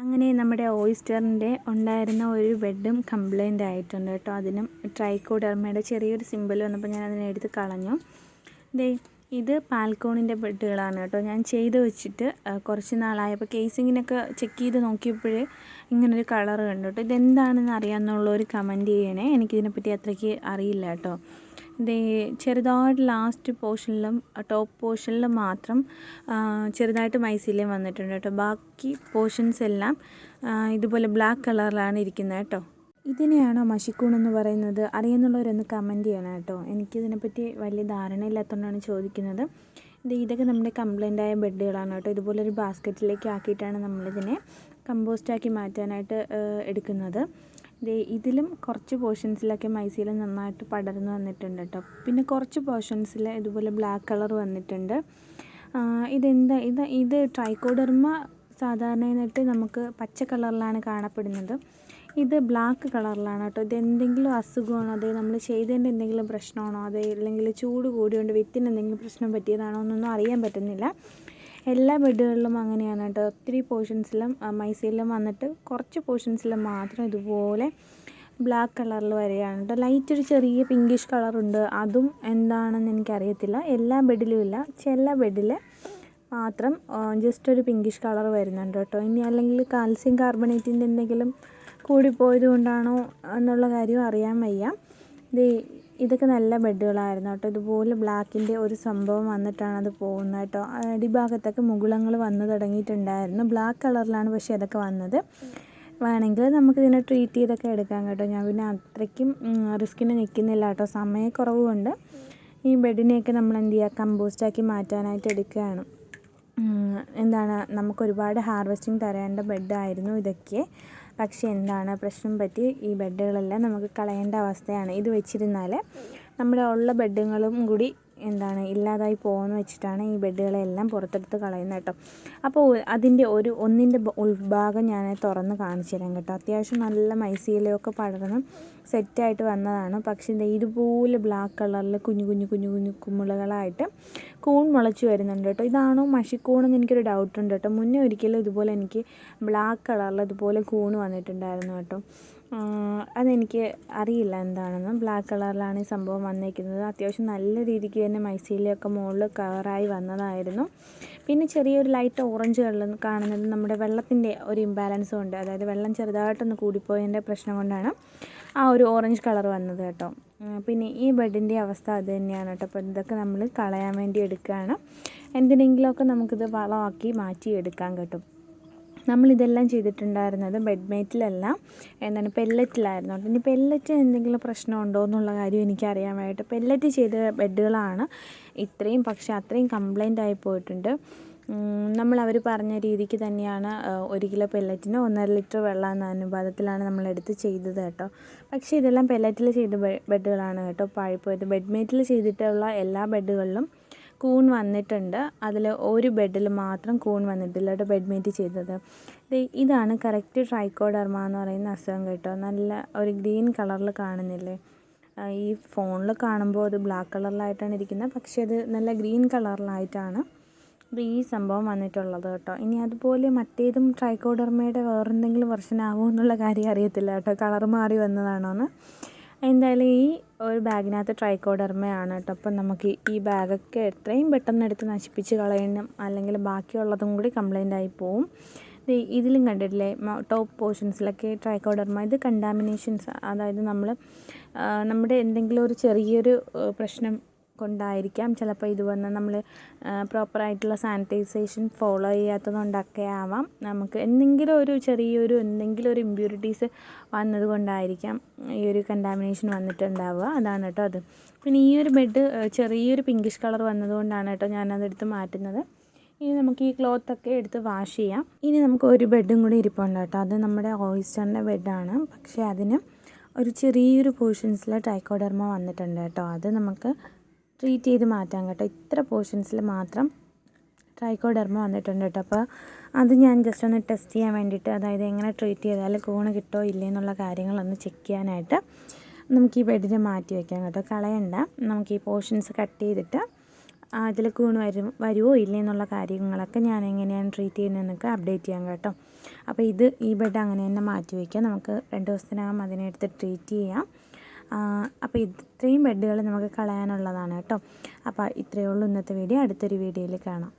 അങ്ങനെ നമ്മുടെ ഓയിസ്റ്ററിന്റെ ഉണ്ടായിരുന്ന ഒരു ബെഡും കംപ്ലൈന്റ് ആയിട്ടുണ്ട് കേട്ടോ. അതിനും ട്രൈക്കോഡർമയുടെ ചെറിയൊരു സിമ്പിൾ വന്നപ്പോൾ ഞാൻ അതിനെ എടുത്ത് കളഞ്ഞു. ദേ ഇത് പാൽക്കോണിന്റെ ബെഡുകളാണ് കേട്ടോ. ഞാൻ ചെയ്ത് വെച്ചിട്ട് കുറച്ച് നാളായപ്പോൾ കേസിങ്ങിനൊക്കെ ചെക്ക് ചെയ്ത് നോക്കിയപ്പോഴേ ഇങ്ങനൊരു കളർ കണ്ടു കേട്ടോ. ഇതെന്താണെന്ന് അറിയാമെന്നുള്ളൊരു കമന്റ് ചെയ്യണേ. എനിക്കിതിനെപ്പറ്റി അത്രയ്ക്ക് അറിയില്ല കേട്ടോ. ചെറുതായിട്ട് ലാസ്റ്റ് പോർഷനിലും ടോപ്പ് പോർഷനിൽ മാത്രം ചെറുതായിട്ട് മൈസീലിയം വന്നിട്ടുണ്ട് കേട്ടോ. ബാക്കി പോർഷൻസ് എല്ലാം ഇതുപോലെ ബ്ലാക്ക് കളറിലാണ് ഇരിക്കുന്നത് കേട്ടോ. ഇതിനെയാണോ മഷിക്കൂൺ എന്ന് പറയുന്നത്? അറിയുന്നുള്ളവരൊന്ന് കമന്റ് ചെയ്യണം കേട്ടോ. എനിക്കിതിനെപ്പറ്റി വലിയ ധാരണയില്ലാത്തതുകൊണ്ടാണ് ചോദിക്കുന്നത്. ഇത് ഇതൊക്കെ നമ്മുടെ കംപ്ലൈന്റ് ആയ ബെഡുകളാണ് കേട്ടോ. ഇതുപോലൊരു ബാസ്ക്കറ്റിലേക്ക് ആക്കിയിട്ടാണ് നമ്മളിതിനെ കമ്പോസ്റ്റാക്കി മാറ്റാനായിട്ട് എടുക്കുന്നത്. ദേ ഇതിലും കുറച്ച് പോർഷൻസിലൊക്കെ മൈസീൽ നന്നായിട്ട് പടർന്നു വന്നിട്ടുണ്ട് കേട്ടോ. പിന്നെ കുറച്ച് പോർഷൻസിൽ ഇതുപോലെ ബ്ലാക്ക് കളർ വന്നിട്ടുണ്ട്. ഇതെന്താ ഇത് ഇത് ട്രൈക്കോഡെർമ സാധാരണയായിട്ട് നമുക്ക് പച്ച കളറിലാണ് കാണപ്പെടുന്നത്. ഇത് ബ്ലാക്ക് കളറിലാണ് കേട്ടോ. ഇത് എന്തെങ്കിലും അസുഖമാണോ അതേ നമ്മൾ ചെയ്തതിന്റെ എന്തെങ്കിലും പ്രശ്നമാണോ അതെ അല്ലെങ്കിൽ ചൂട് കൂടിയോണ്ട് വിത്തിന് എന്തെങ്കിലും പ്രശ്നം പറ്റിയതാണോ എന്നൊന്നും അറിയാൻ പറ്റുന്നില്ല. എല്ലാ ബെഡുകളിലും അങ്ങനെയാണ് കേട്ടോ. ഒത്തിരി പോർഷൻസിലും മൈസയിലും വന്നിട്ട് കുറച്ച് പോർഷൻസിലും മാത്രം ഇതുപോലെ ബ്ലാക്ക് കളറിൽ വരികയാണ് കേട്ടോ. ലൈറ്റ് ഒരു ചെറിയ പിങ്കിഷ് കളറുണ്ട് അതും എന്താണെന്ന് എനിക്കറിയത്തില്ല. എല്ലാ ബെഡിലും ഇല്ല. ചില ബെഡിൽ മാത്രം ജസ്റ്റ് ഒരു പിങ്കിഷ് കളർ വരുന്നുണ്ട് കേട്ടോ. ഇനി അല്ലെങ്കിൽ കാൽസ്യം കാർബണേറ്റിന്റെ എന്തെങ്കിലും കൂടിപ്പോയത് കൊണ്ടാണോ എന്നുള്ള കാര്യം അറിയാൻ വയ്യ. ഇത് ഇതൊക്കെ നല്ല ബെഡുകളായിരുന്നു കേട്ടോ. ഇതുപോലെ ബ്ലാക്കിന്റെ ഒരു സംഭവം വന്നിട്ടാണ് അത് പോകുന്നത് കേട്ടോ. അടിഭാഗത്തൊക്കെ മുകുളങ്ങൾ വന്നു തുടങ്ങിയിട്ടുണ്ടായിരുന്നു. ബ്ലാക്ക് കളറിലാണ് പക്ഷേ അതൊക്കെ വന്നത്. വേണമെങ്കിൽ നമുക്കിതിനെ ട്രീറ്റ് ചെയ്തൊക്കെ എടുക്കാം കേട്ടോ. ഞാൻ പിന്നെ അത്രയ്ക്കും റിസ്കിന് നിൽക്കുന്നില്ല കേട്ടോ. സമയക്കുറവ് കൊണ്ട് ഈ ബെഡിനെയൊക്കെ നമ്മൾ എന്ത് ചെയ്യുക? കമ്പോസ്റ്റാക്കി മാറ്റാനായിട്ട് എടുക്കുകയാണ്. എന്താണ്? നമുക്ക് ഒരുപാട് ഹാർവെസ്റ്റിംഗ് തരേണ്ട ബെഡായിരുന്നു ഇതൊക്കെ. പക്ഷേ എന്താണ് പ്രശ്നം പറ്റി? ഈ ബെഡുകളെല്ലാം നമുക്ക് കളയേണ്ട അവസ്ഥയാണ്. ഇത് വെച്ചിരുന്നാൽ നമ്മുടെ ഉള്ള ബെഡുകളും കൂടി എന്താണ് ഇല്ലാതായി പോകുമെന്ന് വെച്ചിട്ടാണ് ഈ ബെഡുകളെല്ലാം പുറത്തെടുത്ത് കളയുന്നത് കേട്ടോ. അപ്പോൾ അതിന്റെ ഒരു ഒന്നിന്റെ ഉൾഭാഗം ഞാൻ തുറന്ന് കാണിച്ചു തരാം കേട്ടോ. അത്യാവശ്യം നല്ല മൈസീലയൊക്കെ പടർന്ന് സെറ്റായിട്ട് വന്നതാണ്. പക്ഷേ ഇത് ഇതുപോലെ ബ്ലാക്ക് കളറിൽ കുഞ്ഞു കുഞ്ഞു കുഞ്ഞു കുഞ്ഞു കുമ്മിളകളായിട്ട് കൂൺ മുളച്ച് വരുന്നുണ്ട് കേട്ടോ. ഇതാണോ മഷിക്കൂണെന്ന് എനിക്കൊരു ഡൗട്ടുണ്ട് കേട്ടോ. മുന്നേ ഒരിക്കലും ഇതുപോലെ എനിക്ക് ബ്ലാക്ക് കളറിൽ ഇതുപോലെ കൂണ് വന്നിട്ടുണ്ടായിരുന്നു കേട്ടോ. അതെനിക്ക് അറിയില്ല എന്താണെന്ന്. ബ്ലാക്ക് കളറിലാണ് ഈ സംഭവം വന്നേക്കുന്നത്. അത്യാവശ്യം നല്ല രീതിക്ക് തന്നെ മൈസീലൊക്കെ മുകളിൽ കവറായി വന്നതായിരുന്നു. പിന്നെ ചെറിയൊരു ലൈറ്റ് ഓറഞ്ച് കളർ കാണുന്നത് നമ്മുടെ വെള്ളത്തിന്റെ ഒരു ഇംബാലൻസ് കൊണ്ട് അതായത് വെള്ളം ചെറുതായിട്ടൊന്ന് കൂടിപ്പോയതിന്റെ പ്രശ്നം കൊണ്ടാണ് ആ ഒരു ഓറഞ്ച് കളർ വന്നത് കേട്ടോ. പിന്നെ ഈ ബെഡിന്റെ അവസ്ഥ അത് തന്നെയാണ് കേട്ടോ. അപ്പോൾ ഇതൊക്കെ നമ്മൾ കളയാൻ വേണ്ടി എടുക്കുകയാണ് എന്തിനെങ്കിലുമൊക്കെ നമുക്കിത് വളമാക്കി മാറ്റി എടുക്കാൻ കേട്ടോ. നമ്മളിതെല്ലാം ചെയ്തിട്ടുണ്ടായിരുന്നത് ബെഡ്മേറ്റിലല്ല എന്താണ് പെല്ലറ്റിലായിരുന്നു ഇനി പെല്ലറ്റ് എന്തെങ്കിലും പ്രശ്നമുണ്ടോ എന്നുള്ള കാര്യം എനിക്കറിയാൻ വേണ്ടിയിട്ട് പെല്ലറ്റ് ചെയ്ത ബെഡുകളാണ് ഇത്രയും. പക്ഷേ അത്രയും കംപ്ലൈന്റ് ആയി പോയിട്ടുണ്ട്. നമ്മൾ അവർ പറഞ്ഞ രീതിക്ക് തന്നെയാണ് ഒരു കിലോ പെല്ലറ്റിന് ഒന്നര ലിറ്റർ വെള്ളം എന്ന അനുപാതത്തിലാണ് നമ്മളെടുത്ത് ചെയ്തത് കേട്ടോ. പക്ഷേ ഇതെല്ലാം പെല്ലറ്റിൽ ചെയ്ത ബെഡുകളാണ് കേട്ടോ. പാഴിപ്പോയത്. ബെഡ്മേറ്റിൽ ചെയ്തിട്ടുള്ള എല്ലാ ബെഡുകളിലും കൂൺ വന്നിട്ടുണ്ട്. അതിൽ ഒരു ബെഡിൽ മാത്രം കൂൺ വന്നിട്ടില്ല. കേട്ടോ ബെഡ്മേറ്റ് ചെയ്തത്. ഇതാണ് കറക്റ്റ് ട്രൈക്കോഡർമ എന്ന് പറയുന്ന അസുഖം കേട്ടോ. നല്ല ഒരു ഗ്രീൻ കളറിൽ കാണുന്നില്ലേ? ഈ ഫോണിൽ കാണുമ്പോൾ അത് ബ്ലാക്ക് കളറിലായിട്ടാണ് ഇരിക്കുന്നത്. പക്ഷേ അത് നല്ല ഗ്രീൻ കളറിലായിട്ടാണ് അപ്പോൾ ഈ സംഭവം വന്നിട്ടുള്ളത് കേട്ടോ. ഇനി അതുപോലെ മറ്റേതും ട്രൈക്കോഡർമയുടെ വേറെന്തെങ്കിലും വെർഷൻ ആവുമോ എന്നുള്ള കാര്യം അറിയത്തില്ല കേട്ടോ. കളർ മാറി വന്നതാണോ എന്ന് എന്തായാലും ഈ ഒരു ബാഗിനകത്ത് ട്രൈക്കോഡർമയാണ് കേട്ടോ. അപ്പം നമുക്ക് ഈ ബാഗൊക്കെ എത്രയും പെട്ടെന്ന് എടുത്ത് നശിപ്പിച്ച് കളയണം. അല്ലെങ്കിൽ ബാക്കിയുള്ളതും കൂടി കംപ്ലൈന്റ് ആയി പോവും. ഇതിലും കണ്ടിട്ടില്ലേ? ടോപ്പ് പോർഷൻസിലൊക്കെ ട്രൈക്കോഡർമ. ഇത് കണ്ടാമിനേഷൻസ് അതായത് നമ്മൾ നമ്മുടെ എന്തെങ്കിലും ഒരു ചെറിയൊരു പ്രശ്നം കൊണ്ടായിരിക്കാം. ചിലപ്പോൾ ഇത് വന്ന് നമ്മൾ പ്രോപ്പറായിട്ടുള്ള സാനിറ്റൈസേഷൻ ഫോളോ ചെയ്യാത്തതുകൊണ്ടൊക്കെ ആവാം. നമുക്ക് എന്തെങ്കിലും ഒരു ചെറിയൊരു എന്തെങ്കിലും ഒരു ഇമ്പ്യൂരിറ്റീസ് വന്നത് കൊണ്ടായിരിക്കാം ഈ ഒരു കണ്ടാമിനേഷൻ വന്നിട്ടുണ്ടാവുക. അതാണ് കേട്ടോ അത്. പിന്നെ ഈ ഒരു ബെഡ് ചെറിയൊരു പിങ്കിഷ് കളർ വന്നതുകൊണ്ടാണ് കേട്ടോ ഞാനതെടുത്ത് മാറ്റുന്നത്. ഇനി നമുക്ക് ഈ ക്ലോത്ത് ഒക്കെ എടുത്ത് വാഷ് ചെയ്യാം. ഇനി നമുക്ക് ഒരു ബെഡും കൂടി ഇരിപ്പുണ്ട് കേട്ടോ. അത് നമ്മുടെ ഓയിസ്റ്ററിന്റെ ബെഡാണ് പക്ഷേ അതിന് ഒരു ചെറിയൊരു പോർഷൻസിൽ ടൈക്കോഡർമ വന്നിട്ടുണ്ട് കേട്ടോ. അത് നമുക്ക് ട്രീറ്റ് ചെയ്ത് മാറ്റാം കേട്ടോ. ഇത്ര പോർഷൻസിൽ മാത്രം ട്രൈക്കോഡെർമ വന്നിട്ടുണ്ട് കേട്ടോ. അപ്പോൾ അത് ഞാൻ ജസ്റ്റ് ഒന്ന് ടെസ്റ്റ് ചെയ്യാൻ വേണ്ടിയിട്ട് അതായത് എങ്ങനെ ട്രീറ്റ് ചെയ്താൽ കൂണ് കിട്ടോ ഇല്ലേ എന്നുള്ള കാര്യങ്ങളൊന്ന് ചെക്ക് ചെയ്യാനായിട്ട് നമുക്ക് ഈ ബെഡിനെ മാറ്റി വയ്ക്കാം കേട്ടോ. കളയണ്ട. നമുക്ക് ഈ പോർഷൻസ് കട്ട് ചെയ്തിട്ട് അതിൽ കൂണ് വരും വരുമോ ഇല്ലേ എന്നുള്ള കാര്യങ്ങളൊക്കെ ഞാൻ എങ്ങനെയാണ് ട്രീറ്റ് ചെയ്യുന്നതെന്നൊക്കെ അപ്ഡേറ്റ് ചെയ്യാം കേട്ടോ. അപ്പോൾ ഇത് ഈ ബെഡ് അങ്ങനെ തന്നെ മാറ്റി വയ്ക്കാം നമുക്ക് രണ്ട് ദിവസത്തിനകം അതിനെടുത്ത് ട്രീറ്റ് ചെയ്യാം. അപ്പോൾ ഇത്രയും ബെഡുകൾ നമുക്ക് കളയാനുള്ളതാണ് കേട്ടോ. അപ്പോൾ ഇത്രയേ ഉള്ളൂ ഇന്നത്തെ വീഡിയോ. അടുത്തൊരു വീഡിയോയിൽ കാണാം.